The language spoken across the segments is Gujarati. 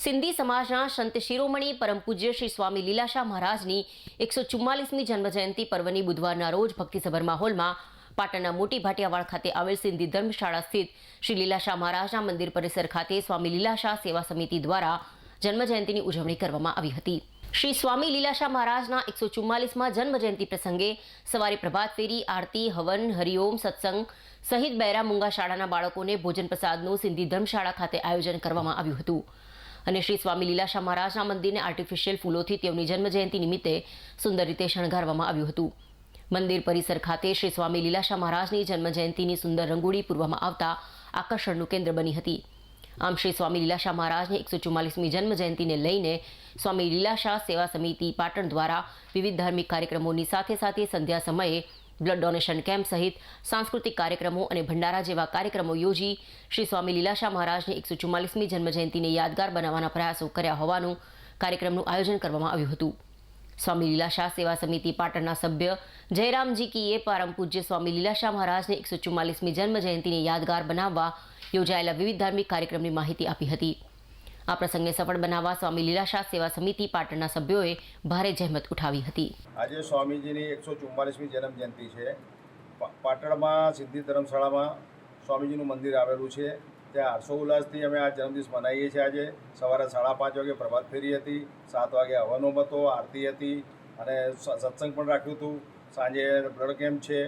સિંધી સમાજના સંત શિરોમણી પરમ પૂજ્ય શ્રી સ્વામી લીલાશા મહારાજની એકસો ચુમ્માલીસમી જન્મજયંતિ પર્વની બુધવારના રોજ ભક્તિસભર માહોલમાં પાટણના મોટી ભાટિયાવાડ ખાતે આવેલ સિંધી ધર્મશાળા સ્થિત શ્રી લીલાશા મહારાજના મંદિર પરિસર ખાતે સ્વામી લીલાશાહ સેવા સમિતિ દ્વારા જન્મજયંતિની ઉજવણી કરવામાં આવી હતી. શ્રી સ્વામી લીલાશાહ મહારાજના એકસો ચુમ્માલીસમાં જન્મજયંતિ પ્રસંગે સવારે પ્રભાત ફેરી, આરતી, હવન, હરિઓમ, સત્સંગ સહિત બૈરા મુંગા શાળાના બાળકોને ભોજન પ્રસાદનું સિંધી ધર્મશાળા ખાતે આયોજન કરવામાં આવ્યું હતું. અને શ્રી સ્વામી લીલાશા મહારાજના મંદિરને આર્ટિફિશિયલ ફૂલોથી તેઓની જન્મજયંતિ નિમિત્તે સુંદર રીતે શણગારવામાં આવ્યું હતું. મંદિર પરિસર ખાતે શ્રી સ્વામી લીલાશા મહારાજની જન્મજયંતિની સુંદર રંગોળી પૂરવામાં આવતા આકર્ષણનું કેન્દ્ર બની હતી. આમ શ્રી સ્વામી લીલાશા મહારાજની એકસો ચુમ્માલીસમી જન્મજયંતિને લઈને સ્વામી લીલાશા સેવા સમિતિ પાટણ દ્વારા વિવિધ ધાર્મિક કાર્યક્રમોની સાથે સાથે સંધ્યા સમયે બ્લડ ડોનેશન કેમ્પ સહિત સાંસ્કૃતિક કાર્યક્રમો અને ભંડારા જેવા કાર્યક્રમો યોજી શ્રી સ્વામી લીલાશા મહારાજની એકસો ચુમ્માલીસમી જન્મજયંતિને યાદગાર બનાવવાના પ્રયાસો કર્યા હોવાનું કાર્યક્રમનું આયોજન કરવામાં આવ્યું હતું. સ્વામી લીલાશા સેવા સમિતિ પાટણના સભ્ય જયરામજી કીએ પરમ પૂજ્ય સ્વામી લીલાશા મહારાજની એકસો ચુમ્માલીસમી જન્મજયંતિને યાદગાર બનાવવા યોજાયેલા વિવિધ ધાર્મિક કાર્યક્રમની માહિતી આપી હતી. આ પ્રસંગને સફળ બનાવવા સ્વામી લીલાશાહ સેવા સમિતિ પાટણના સભ્યોએ ભારે જહેમત ઉઠાવી હતી. આજે સ્વામીજીની એકસો ચુમ્માલીસમી જન્મ જયંતિ છે પાટણમાં સિદ્ધિ ધર્મશાળામાં સ્વામીજીનું મંદિર આવેલું છે. ત્યાં હર્ષો ઉલ્લાસથી અમે આ જન્મદિવસ મનાવીએ છીએ. આજે સવારે સાડા પાંચ વાગે પ્રભાત ફેરી હતી, સાત વાગે હવનો હતો, આરતી હતી અને સત્સંગ પણ રાખ્યું હતું. સાંજે બ્લડ કેમ્પ છે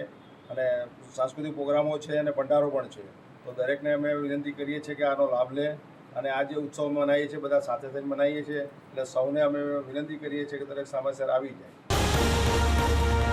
અને સાંસ્કૃતિક પ્રોગ્રામો છે અને ભંડારો પણ છે. તો દરેકને અમે વિનંતી કરીએ છીએ કે આનો લાભ લે. અને આ જે ઉત્સવ મનાવીએ છીએ, બધા સાથે થઈને મનાવીએ છીએ. એટલે સૌને અમે વિનંતી કરીએ છીએ કે દરેક સમયસર આવી જાય.